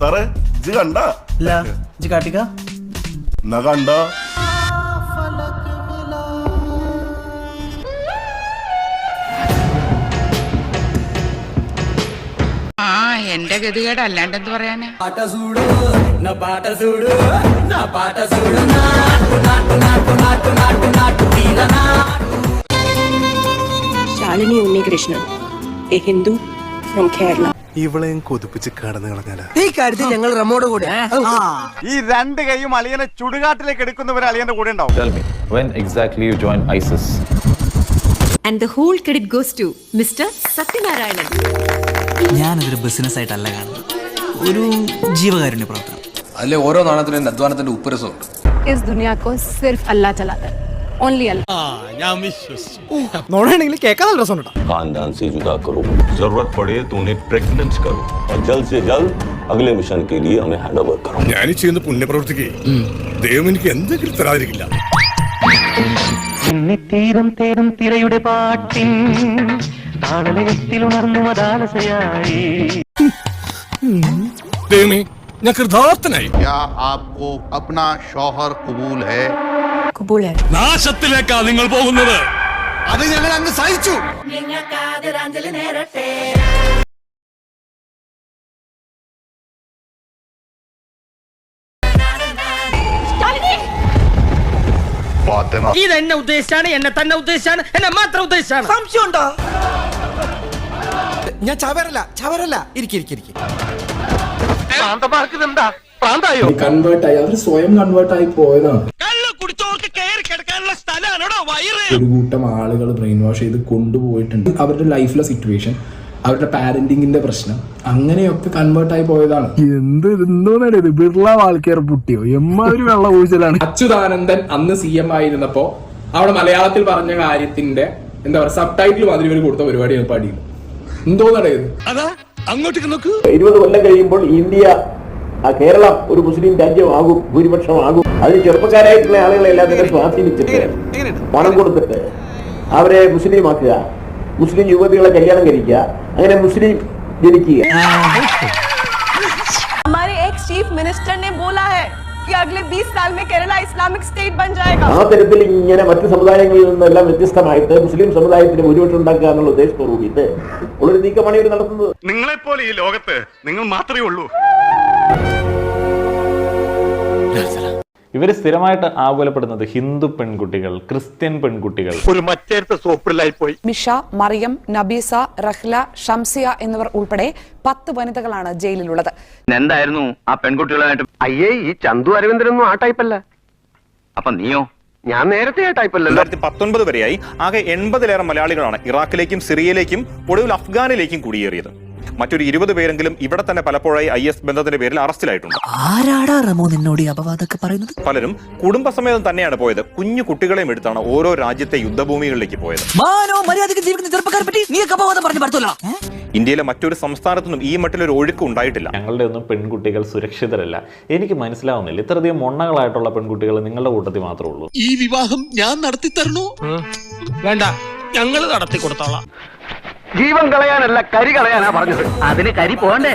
സാറേ ഇത് കണ്ട? ഇല്ല ഇജ്ജ് കാട്ടിക്ക. എന്നാ കണ്ട? ആ എന്റെ ഗതികേട് അല്ലാണ്ട് എന്ത് പറയാനാ? ശാലിനി ഉണ്ണികൃഷ്ണൻ എ ഹിന്ദു ഫ്രം കേരള ഇവളെയും കൊതിപ്പിച്ച് കടന്നു കളഞ്ഞാൽ. ഈ കാര്യത്തിൽ ഞങ്ങൾ റമോട് കൂടെ. ഈ രണ്ട് കൈയും അളിയനെ ചുടുകാട്ടിലേക്ക് എടുക്കുന്നവർ അളിയന്റെ കൂടെ ഉണ്ടാവും. And the whole credit goes to Mr. Mister ഞാനതൊരു business ആയിട്ടല്ല കാണുന്നത്. ഒരു ജീവകാരുണ്യ പ്രവർത്തനം. അല്ലെ ഓരോ നാണത്തിനും അധ്വാനത്തിന്റെ ഉപ്പുരസമുണ്ട്. ഇസ് ദുനിയാക്കോ സിർഫ് അല്ലാ ചലാതെ चलाता है ओनली अल्लाह നോടാണെങ്കിൽ കേൾക്കാൻ നല്ല രസമുണ്ട് खानदान से जुदा करो जरूरत पड़े तो उन्हें प्रेग्नेंट करो और जल्द से जल्द अगले मिशन के लिए हमें हैंड ओवर करो ഞാൻ ചെയ്യുന്ന പുണ്യപ്രവൃത്തിക്ക് ദൈവം എനിക്ക് എന്തെങ്കിലും തരാതിരിക്കില്ല തീരം തേരും തിരയുടെ പാട്ടിൻ താളലയത്തിൽ ഉണർന്നു മതാലസയായി ദൈവമേ ഞാൻ കൃതാർത്ഥനായി क्या आपको अपना शौहर कबूल है കബൂൾ है നാശത്തിലേക്കാ നിങ്ങൾ പോകുന്നത്. അത് ഞങ്ങൾ അങ്ങ് സഹിച്ചു. ഇത് എന്നെ ഉദ്ദേശിച്ചാണ് എന്നെ തന്നെ ഉദ്ദേശിച്ചാണ് എന്നെ മാത്രം ഉദ്ദേശിച്ചാണ്. സംശയമുണ്ടോ? ഞാൻ ചവരല്ല ചവരല്ല. ഇരിക്കിരിക്കിരിക്കും കൺവേർട്ട് ആയി അവർ സ്വയം കൺവേർട്ട് ആയി പോയതാണ്. ഒരു കൂട്ടം ആളുകൾ ബ്രെയിൻ വാഷ് ചെയ്ത് കൊണ്ടുപോയിട്ടുണ്ട്. അവരുടെ ലൈഫിലെ സിറ്റുവേഷൻ അവരുടെ പാരന്റിങ്ങിന്റെ പ്രശ്നം അങ്ങനെയൊക്കെ കൺവേർട്ട് ആയി പോയതാണ്. എന്ത് ബിർള വാൾക്കേർ പുട്ടിയോ? എമ്മാതിരി വെള്ള ഊഴ്ചലാണ് അച്യുതാനന്ദൻ അന്ന് സി എം ആയിരുന്നപ്പോ അവിടെ മലയാളത്തിൽ പറഞ്ഞ കാര്യത്തിന്റെ എന്താ പറയുക സബ് ടൈറ്റിൽ മാതിരി ഇവർ കൊടുത്ത പരിപാടിയാണ് പാടിയത് എന്തോ നടക്കുന്നത് നോക്ക്. ഇരുപത് കൊല്ലം കഴിയുമ്പോൾ ഇന്ത്യ ആ കേരളം ഒരു മുസ്ലിം രാജ്യമാകും ഭൂരിപക്ഷമാകും അതിന് ചെറുപ്പക്കാരായിട്ടുള്ള ആളുകളെല്ലാം തന്നെ സ്വാധീനിച്ചിട്ട് പണം കൊടുത്തിട്ട് അവരെ മുസ്ലിം ആക്കുക മുസ്ലിം യുവതികളെ കല്യാണം കഴിക്കുക അങ്ങനെ മുസ്ലിം ജനിക്കുക हमारे एक्स चीफ मिनिस्टर ने बोला है कि अगले 20 साल में केरला इस्लामिक स्टेट बन जाएगा ആ തരത്തിൽ ഇങ്ങനെ മറ്റു സമുദായങ്ങളിൽ നിന്നെല്ലാം വ്യത്യസ്തമായിട്ട് മുസ്ലിം സമുദായത്തിന് ഭൂരിപക്ഷം ഉണ്ടാക്കുക എന്നുള്ള ഉദ്ദേശത്തോടു കൂടിയിട്ട് ഉള്ളൊരു നീക്കമാണ് ഇവർ നടത്തുന്നത് നിങ്ങളെപ്പോലെ ഈ ലോകത്ത് നിങ്ങൾ മാത്രമേ ഉള്ളൂ ഇവർ സ്ഥിരമായിട്ട് ആകുലപ്പെടുന്നത് ഹിന്ദു പെൺകുട്ടികൾ ക്രിസ്ത്യൻ പെൺകുട്ടികൾ. ഒരു മറ്റേടുത്ത സോപ്പിലായി പോയി മിഷ മറിയം നബീസ റഹ്ല ഷംസിയ എന്നിവർ ഉൾപ്പെടെ പത്ത് വനിതകളാണ് ജയിലിലുള്ളത്. എന്തായിരുന്നു ആ പെൺകുട്ടികളായിട്ട് അയ്യേ ഈ ചന്തു അരവിന്ദനൊന്നും ആ ടൈപ്പല്ല. അപ്പൊ നീയോ? ഞാൻ നേരത്തെ ആ രണ്ടായിരത്തി പത്തൊൻപത് വരെയായി ആകെ എൺപതിലേറെ മലയാളികളാണ് ഇറാഖിലേക്കും സിറിയയിലേക്കും ഒടുവിൽ അഫ്ഗാനിലേക്കും കുടിയേറിയത്. മറ്റൊരു ഇരുപത് പേരെങ്കിലും ഇവിടെ തന്നെ പലപ്പോഴായി ഐ എസ് ബന്ധത്തിന്റെ പേരിൽ അറസ്റ്റിലായിട്ടുണ്ട്. ആരാടാ റമോ നിന്നോട് ഈ അപവാദമൊക്കെ പറയുന്നത്? പലരും കുടുംബസമേതം തന്നെയാണ് പോയത്. കുഞ്ഞു കുട്ടികളെയും എടുത്താണ് ഓരോ രാജ്യത്തെ യുദ്ധഭൂമികളിലേക്ക് പോയത്. മാനോ മര്യാദയ്ക്ക് ജീവിക്കുന്ന ചെറുപ്പക്കാരെ പറ്റി നീ അപവാദം പറഞ്ഞു പറ്റൂല ഇന്ത്യയിലെ മറ്റൊരു സംസ്ഥാനത്തൊന്നും ഈ മട്ടിലൊരു ഒഴുക്ക് ഉണ്ടായിട്ടില്ല. ഞങ്ങളുടെ ഒന്നും പെൺകുട്ടികൾ സുരക്ഷിതരല്ല. എനിക്ക് മനസ്സിലാവുന്നില്ല. ഇത്രയധികം മൊണ്ണകളായിട്ടുള്ള പെൺകുട്ടികൾ നിങ്ങളുടെ കൂട്ടത്തിൽ മാത്രമേ ഉള്ളൂ. ഈ വിവാഹം ഞാൻ നടത്തി തരണോ വേണ്ട. ഞങ്ങൾ നടത്തി കൊടുത്തോളാം ജീവൻ കളയാനല്ല കരി കളയാനാ പറഞ്ഞത് അതിന് കരി പോണ്ടേ